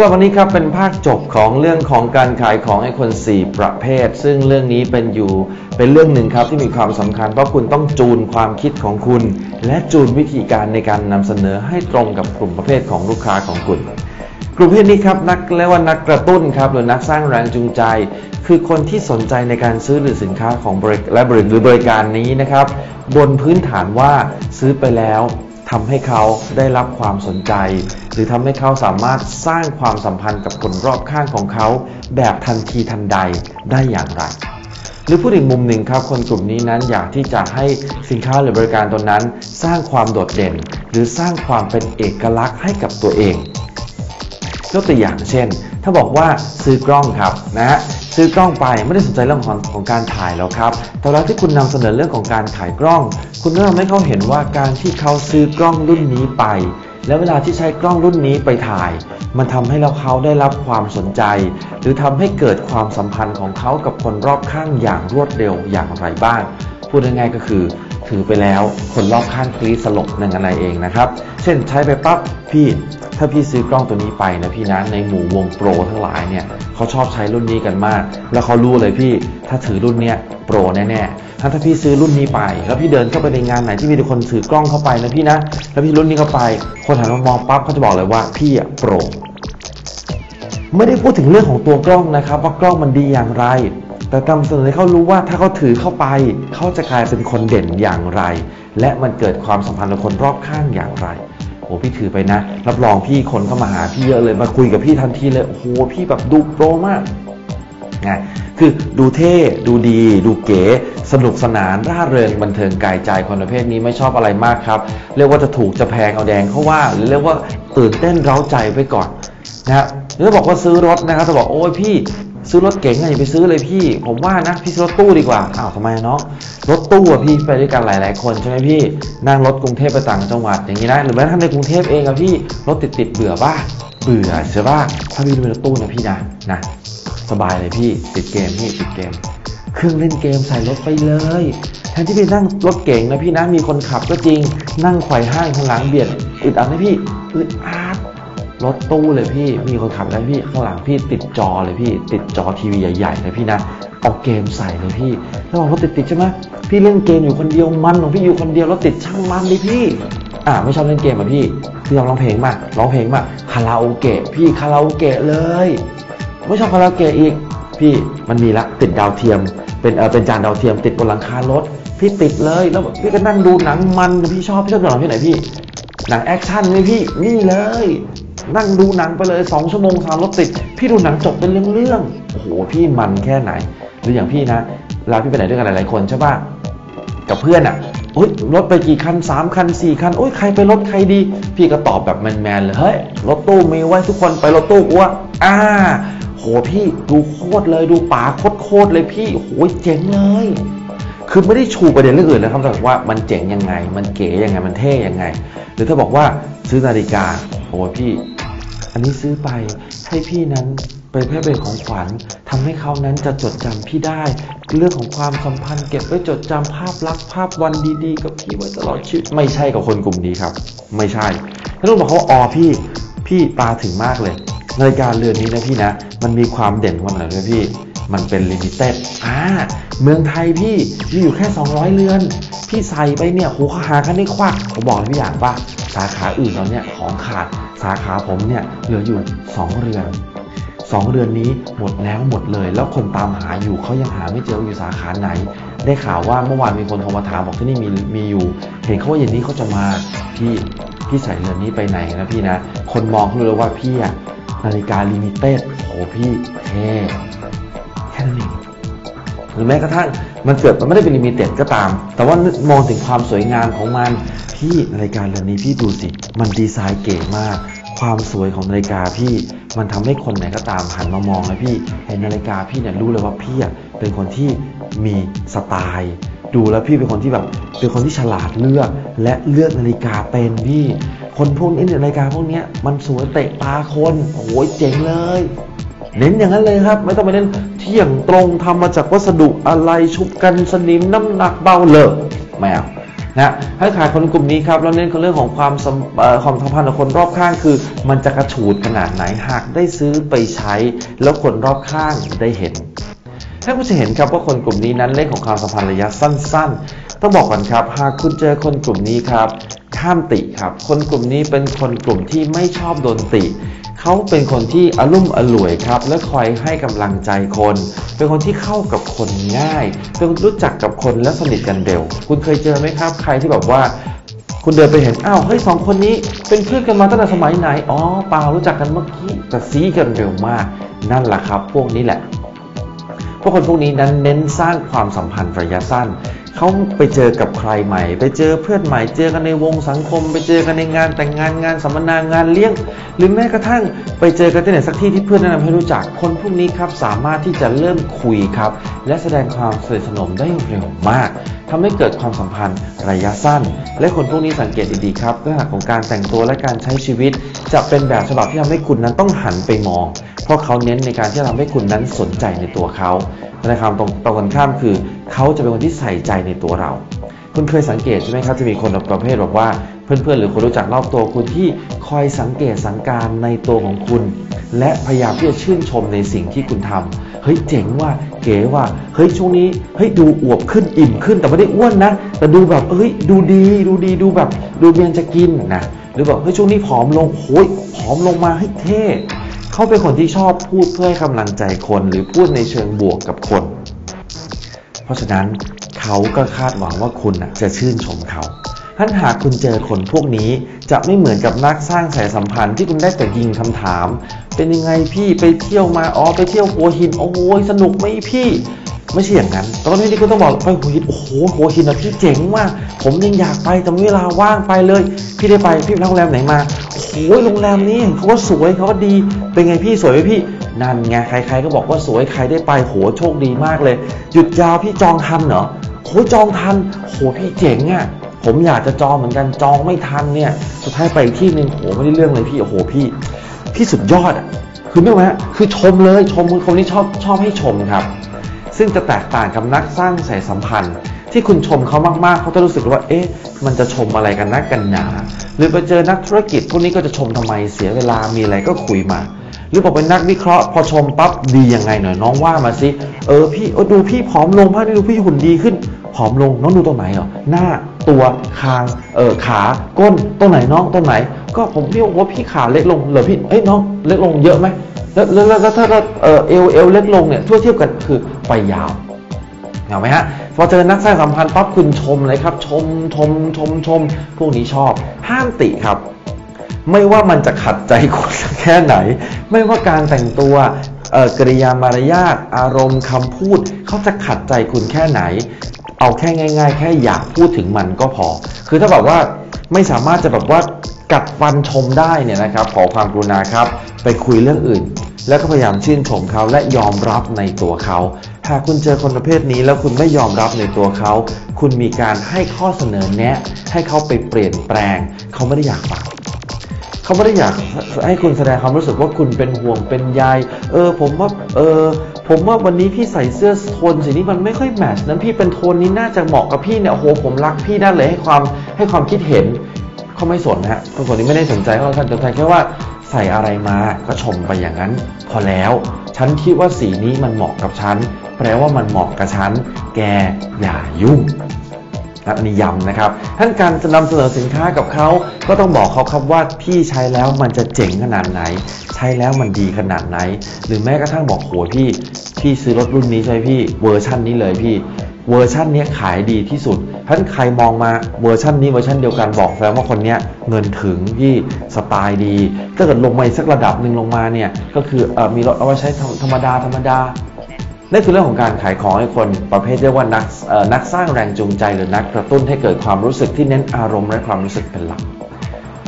ำหรับวันนี้ครับเป็นภาคจบของเรื่องของการขายของให้คน 4 ประเภท ซึ่งเรื่องนี้เป็นอยู่เป็นเรื่องหนึ่งครับที่มีความสำคัญ เพราะคุณต้องจูนความคิดของคุณ และจูนวิธีการในการนำเสนอให้ตรงกับกลุ่มประเภทของลูกค้าของคุณ กลุ่มประเภทนี้ครับนักเรียกว่านักกระตุ้นครับหรือนักสร้างแรงจูงใจ คือคนที่สนใจในการซื้อหรือสินค้าของบริและบริหรือบริการนี้นะครับบนพื้นฐานว่าซื้อไปแล้ว ทำให้เขาได้รับความสนใจ หรือทำให้เขาสามารถสร้างความสัมพันธ์กับคนรอบข้างของเขา แบบทันทีทันใดได้อย่างไรหรือพูดอีกมุมหนึ่งครับ คนกลุ่มนี้นั้นอยากที่จะให้สินค้าหรือบริการตัวนั้น สร้างความโดดเด่น หรือสร้างความเป็นเอกลักษณ์ให้กับตัวเองยกตัวอย่างเช่น ถ้าบอกว่าซื้อกล้องครับนะฮะ ซื้อกล้องไปไม่ได้สนใจเรื่องของของการถ่ายแล้วครับแต่เวลาที่คุณนำเสนอเรื่องของการขายกล้อง คุณก็ทำให้เขาเห็นว่าการที่เขาซื้อกล้องรุ่นนี้ไป แล้วเวลาที่ใช้กล้องรุ่นนี้ไปถ่าย มันทำให้เราเขาได้รับความสนใจ หรือทำให้เกิดความสัมพันธ์ของเขากับคนรอบข้างอย่างรวดเร็วอย่างไรบ้าง พูดง่ายๆก็คือ ถือไปแล้ว คนรอบข้างกรีดสลบนึ่งอะไรเองนะครับ เช่นใช้ไปปั๊บพี่ถ้าพี่ซื้อกล้องตัวนี้ไปนะพี่นะในหมู่วงโปรทั้งหลายเนี่ยเขาชอบใช้รุ่นนี้กันมาก แล้วเขารู้เลยพี่ถ้าถือรุ่นเนี้ยโปรแน่ๆถ้าถ้าพี่ซื้อรุ่นนี้ไป แล้วพี่เดินเข้าไปในงานไหนที่มีคนถือกล้องเข้าไปนะพี่นะ แล้วพี่รุ่นนี้เข้าไป คนหันมามองปั๊บเขาจะบอกเลยว่าพี่อะโปรไม่ได้พูดถึงเรื่องของตัวกล้องนะครับ ว่ากล้องมันดีอย่างไร แต่นำเสนอให้เขารู้ว่าถ้าเขาถือเข้าไป เขาจะกลายเป็นคนเด่นอย่างไร และมันเกิดความสัมพันธ์กับคนรอบข้างอย่างไรโอ้พี่ถือไปนะ รับรองพี่คนเข้ามาหาพี่เยอะเลยมาคุยกับพี่ทันทีเลยโอ้โหพี่แบบดูโปรมากนะคือดูเท่ดูดี ดูเก๋สนุกสนานร่าเริงบันเทิงกายใจคนประเภทนี้ไม่ชอบอะไรมากครับ เรียกว่าจะถูกจะแพงเอาแดงเขาว่าหรือเรียกว่าตื่นเต้นเร้าใจไปก่อนนะฮะหรือบอกว่าซื้อรถนะครับจะบอกโอ้ยพี่ ซื้อรถเก๋งอะอย่าไปซื้อเลยพี่ ผมว่านะพี่ซื้อรถตู้ดีกว่าอ้าวทำไมเนาะรถตู้อะพี่ไปด้วยกันหลาย ๆ คนใช่ไหมพี่นั่งรถกรุงเทพไปต่างจังหวัดอย่างนี้นะหรือแม้กระทั่งในกรุงเทพเองอะพี่รถติดติดเบื่อป่ะเบื่อใช่ป่ะถ้าพี่ดูเป็นรถตู้นะพี่นะนะสบายเลยพี่ติดเกมพี่ติดเกม เครื่องเล่นเกมใส่รถไปเลยแทนที่ไปนั่งรถเก๋งนะพี่นะมีคนขับก็จริงนั่งไขว่ห้างข้างหลังเบียดอึดอัดไหมพี่อึดอัด รถตู้เลยพี่มีคนขับแล้วพี่ข้างหลังพี่ติดจอเลยพี่ ติดจอทีวีใหญ่ๆเลยพี่นะเอาเกมใส่เลยพี่แล้วบอกรถติดๆใช่ไหมพี่เล่นเกมอยู่คนเดียวมันของพี่อยู่คนเดียวรถติดช่างมันเลยพี่อ่าไม่ชอบเล่นเกมอะพี่พี่ลองร้องเพลงมาร้องเพลงมาคาราโอเกะพี่คาราโอเกะเลยไม่ชอบคาราโอเกะอีกพี่มันมีละติดดาวเทียม เป็นเออเป็นจานดาวเทียมติดบนหลังคารถพี่ติดเลยแล้วพี่ก็นั่งดูหนังมันพี่ชอบพี่ชอบดูหนังที่ไหนพี่หนังแอคชั่นไหมพี่นี่เลย นั่งดูหนังไปเลยสองชั่วโมงสามรถติด พี่ดูหนังจบเป็นเรื่องๆ โอ้โห พี่มันแค่ไหน หรืออย่างพี่นะเวลาพี่ไปไหนด้วยกันหลายๆคนใช่ป่ะ กับเพื่อนอะโอ๊ยรถไปกี่คันสามคันสี่คันโอ๊ยใครไปรถใครดี พี่ก็ตอบแบบแมนๆเลย เฮ้ย รถตู้มีไว้ทุกคนไปรถตู้กูว่าอ่า โหพี่ดูโคตรเลยดูป๋าโคตรเลยพี่ โหเจ๋งเลยคือไม่ได้ชูประเด็นเรื่องอื่นเลยครับว่ามันเจ๋งยังไง มันเก๋ยังไง มันเท่ยังไง หรือถ้าบอกว่าซื้อนาฬิกาโอ้พี่ อันนี้ซื้อไปให้พี่นั้นไปเพื่อเป็นของขวัญทำให้เขานั้นจะจดจำพี่ได้ เรื่องของความสัมพันธ์เก็บไว้จดจำภาพลักษณ์ภาพวันดีๆ กับพี่ไว้ตลอดชีวิตไม่ใช่กับคนกลุ่มนี้ครับ ไม่ใช่แล้วต้บอกเขาว่าอ๋อพี่ พี่ตาถึงมากเลยนาฬิกาเรือนนี้นะพี่นะ มันมีความเด่นของมันอะไรด้วยพี่ มันเป็นลิมิเต็ดอ่าเมืองไทยพี่มีอยู่แค่ 200 เรือน พี่ใส่ไปเนี่ยโหเขาหากันได้ควักผมบอกพี่อย่างป่ะ สาขาอื่นตอนเนี้ยของขาดสาขาผมเนี่ยเหลืออยู่ 2 เรือนสองเรือนนี้หมดแล้วหมดเลย แล้วคนตามหาอยู่เขายังหาไม่เจออยู่สาขาไหน ได้ข่าวว่าเมื่อวานมีคนโทรมาถามบอกที่นี่มีมีอยู่ เห็นเขาว่าเย็นนี้เขาจะมาพี่พี่ใส่เรือนนี้ไปไหนนะพี่นะ คนมองเขารู้เลยว่าพี่อะนาฬิกาลิมิเต็ดโหพี่เท่แค่นั้นเอง หรือแม้กระทั่งมันเกิดมันไม่ได้เป็นลิมิเต็ดก็ตาม แต่ว่ามองถึงความสวยงามของมันพี่นาฬิกาเรือนนี้พี่ดูสิ มันดีไซน์เก๋มาก ความสวยของนาฬิกาพี่มันทำให้คนไหนก็ตามหันมามองนะพี่เห็นนาฬิกาพี่เนี่ยรู้เลยว่าพี่เป็นคนที่มีสไตล์ดูแล้วพี่เป็นคนที่แบบเป็นคนที่ฉลาดเลือก และเลือกนาฬิกาเป็นพี่ คนพวกนี้นาฬิกาพวกนี้มันสวยเตะตาคนโอ้ยเจ๋งเลย เน้นอย่างนั้นเลยครับ ไม่ต้องไปเน้นเที่ยงตรงทำมาจากวัสดุอะไรชุบกันสนิมน้ำหนักเบาเลอะไม่เอานะให้ขายคนกลุ่มนี้ครับแล้วเน้นเรื่องของความความสัมพันธ์กับคนรอบข้างคือ มันจะกระฉูดขนาดไหนหากได้ซื้อไปใช้ แล้วคนรอบข้างได้เห็นถ้าคุณจะเห็นครับว่าคนกลุ่มนี้นั้นเล่นของความสัมพันธ์ระยะสั้น ต้องบอกก่อนครับ หากคุณเจอคนกลุ่มนี้ครับห้ามติครับ คนกลุ่มนี้เป็นคนกลุ่มที่ไม่ชอบโดนติ เขาเป็นคนที่อารมุ่มอร่วยครับ และคอยให้กำลังใจคน เป็นคนที่เข้ากับคนง่ายเป็นคนรู้จักกับคนและสนิทกันเร็ว คุณเคยเจอไหมครับ ใครที่แบบว่าคุณเดินไปเห็น อ้าว เฮ้ยสองคนนี้เป็นเพื่อนกันมาตั้งแต่สมัยไหน อ๋อเปล่ารู้จักกันเมื่อกี้แต่ซีกันเร็วมาก นั่นแหละครับ พวกนี้แหละ พวกคนพวกนี้นั้นเน้นสร้างความสัมพันธ์ระยะสั้น เขาไปเจอกับใครใหม่ ไปเจอเพื่อนใหม่ เจอกันในวงสังคม ไปเจอกันในงานแต่งงานงานสัมมนางานเลี้ยง หรือแม้กระทั่งไปเจอกันที่ไหนสักที่ที่เพื่อนแนะนำให้รู้จักคนพวกนี้ครับสามารถที่จะเริ่มคุยครับ และแสดงความสนิทสนมได้เร็วมากทำให้เกิดความสัมพันธ์ระยะสั้น และคนพวกนี้สังเกตดีๆครับเรื่องของการแต่งตัวและการใช้ชีวิต จะเป็นแบบฉบับที่ทำให้คุณนั้นต้องหันไปมอง เพราะเขาเน้นในการที่จะทำให้คุณนั้นสนใจในตัวเขา ในคำตรงตรงกันข้ามคือ เขาจะเป็นคนที่ใส่ใจในตัวเรา คุณเคยสังเกตใช่ไหมครับจะมีคนประเภทแบบว่าเพื่อนๆหรือคนรู้จักรอบตัวคุณที่คอยสังเกตสังการในตัวของคุณ และพยายามที่จะชื่นชมในสิ่งที่คุณทำเฮ้ยเจ๋งว่าเก๋ว่าเฮ้ยช่วงนี้เฮ้ยดูอวบขึ้นอิ่มขึ้นแต่ไม่ได้อ้วนนะ แต่ดูแบบเฮ้ยดูดีดูดีดูแบบ ดูเมียนจะกินนะหรือแบบเฮ้ยช่วงนี้ผอมลงโอ้ยผอมลงมาเฮ้เท่ เขาเป็นคนที่ชอบพูดเพื่อให้กำลังใจคนหรือพูดในเชิงบวกกับคน เพราะฉะนั้นเขาก็คาดหวังว่าคุณน่ะจะชื่นชมเขาท่านหากคุณเจอคนพวกนี้จะไม่เหมือนกับนักสร้างสายสัมพันธ์ที่คุณได้แต่ยิงคำถาม เป็นยังไงพี่ไปเที่ยวมาอ๋อไปเที่ยวหัวหินโอ้ยสนุกไหมพี่ ไม่ใช่อย่างนั้น ตอนนี้ที่คุณต้องบอกไปหัวหินโอ้โหหัวหินนะพี่เจ๋งมาก ผมยังอยากไปแต่เวลาว่างไปเลย พี่ได้ไปพี่ไปโรงแรมไหนมาโอ้โหโรงแรมนี้เขาว่าสวยเขาว่าดีเป็นไงพี่สวยไหมพี่นั่นไงใครๆก็บอกว่าสวยใครได้ไปโหโชคดีมากเลย หยุดยาวพี่จองทันเหรอโหจองทันโหพี่เจ๋งอะผมอยากจะจองเหมือนกันจองไม่ทันเนี่ยสุดท้ายไปที่หนึ่งโหไม่ได้เรื่องเลยพี่โอ้โหพี่พี่สุดยอดอะคือไม่ไหมคือชมเลยชมคือคนที่ชอบชอบให้ชมครับ ซึ่งจะแตกต่างกับนักสร้างสายสัมพันธ์ ที่คุณชมเขามากๆเขาจะรู้สึกว่า เอ๊ะ มันจะชมอะไรกันนักกันหนา หรือไปเจอนักธุรกิจพวกนี้ก็จะชมทำไมเสียเวลามีอะไรก็คุยมา หรือบอกเป็นนักวิเคราะห์ พอชมปั๊บดียังไงหน่อยน้องว่ามาสิเออพี่เออดูพี่ผอมลงมากนี่ดูพี่หุ่นดีขึ้นผอมลงน้องดูตรงไหนเหรอหน้าตัวคางเออขาก้นตรงไหนน้องตรงไหน ก็ผมพี่ว่าพี่ขาเล็กลงเหรอพี่เอ้ยน้องเล็กลงเยอะไหม แล้วแล้วถ้าเราเออเอวเอวเล็กลงเนี่ยทั่วเทียบกันคือไปยาวเห็นไหมฮะพอเจอนักสร้างสัมพันธ์ปั๊บคุณชมเลยครับ ชมชมชมชม พวกนี้ชอบ ห้ามติครับ ไม่ว่ามันจะขัดใจคุณแค่ไหน ไม่ว่าการแต่งตัวกริยามารยาทอารมณ์คำพูดเขาจะขัดใจคุณแค่ไหน เอาแค่ง่าย ๆ แค่อยากพูดถึงมันก็พอ คือถ้าแบบว่าไม่สามารถจะแบบว่า กัดฟันชมได้เนี่ยนะครับ ขอความกรุณาครับ ไปคุยเรื่องอื่น แล้วก็พยายามชื่นชมเขาและยอมรับในตัวเขา หากคุณเจอคนประเภทนี้แล้วคุณไม่ยอมรับในตัวเขา คุณมีการให้ข้อเสนอแนะ ให้เขาไปเปลี่ยนแปลง เขาไม่ได้อยากฟังเขาไม่ได้อยากให้คุณแสดงความรู้สึกว่าคุณเป็นห่วงเป็นใยเออผมว่าเออผมว่าวันนี้พี่ใส่เสื้อโทนสีนี้มันไม่ค่อยแมชนั้นพี่เป็นโทนนี้น่าจะเหมาะกับพี่เนี่ยโอ้โหผมรักพี่นั่นเลยให้ความให้ความคิดเห็น เขาไม่สนนะฮะคนคนนี้ไม่ได้สนใจเขาท่านแต่แค่ว่าใส่อะไรมาก็ชมไปอย่างนั้น พอแล้วฉันคิดว่าสีนี้มันเหมาะกับฉันแปลว่ามันเหมาะกับฉันแกอย่ายุ่งครับอันนี้ย้ำนะครับท่านการจะนำเสนอสินค้ากับเขาก็ต้องบอกเขาครับว่าพี่ใช้แล้วมันจะเจ๋งขนาดไหน ใช้แล้วมันดีขนาดไหน หรือแม้กระทั่งบอกโหพี่พี่ซื้อรถรุ่นนี้ใช่พี่เวอร์ชั่นนี้เลยพี่เวอร์ชั่นนี้ขายดีที่สุด ท่านใครมองมาเวอร์ชันนี้เวอร์ชันเดียวกันบอกแล้วว่าคนเนี้ยเงินถึงพี่สไตล์ดี ถ้าเกิดลงมาอีกสักระดับหนึ่งลงมาเนี่ยก็คืออมีรถเอาไว้ใช้ธรรมดาธรรมดานั่นคือเรื่องของการขายของให้คนประเภทเรียกว่านักนักสร้างแรงจูงใจ หรือนักกระตุ้นให้เกิดความรู้สึกที่เน้นอารมณ์และความรู้สึกเป็นหลัก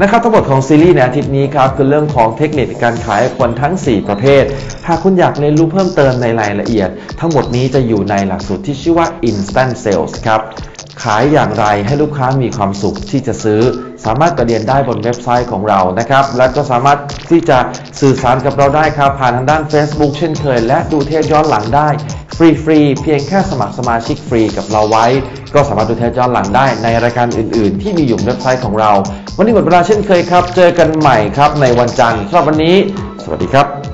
นะครับทั้งหมดของซีรีส์ในอาทิตย์นี้ครับคือเรื่องของเทคนิคการขายให้คนทั้ง 4 ประเภท หากคุณอยากเรียนรู้เพิ่มเติมในรายละเอียด ทั้งหมดนี้จะอยู่ในหลักสูตรที่ชื่อว่า Instant Sales ครับ ขายอย่างไรให้ลูกค้ามีความสุขที่จะซื้อ สามารถไปเรียนได้บนเว็บไซต์ของเรานะครับ และก็สามารถที่จะสื่อสารกับเราได้ครับ ผ่านทางด้าน Facebook เช่นเคย และดูเทปย้อนหลังได้ ฟรีๆ เพียงแค่สมัครสมาชิกฟรีกับเราไว้ ก็สามารถดูเทปย้อนหลังได้ในรายการอื่นๆ ที่มีอยู่บนเว็บไซต์ของเรา วันนี้หมดเวลาเช่นเคยครับ เจอกันใหม่ครับในวันจันทร์สำหรับวันนี้ สวัสดีครับ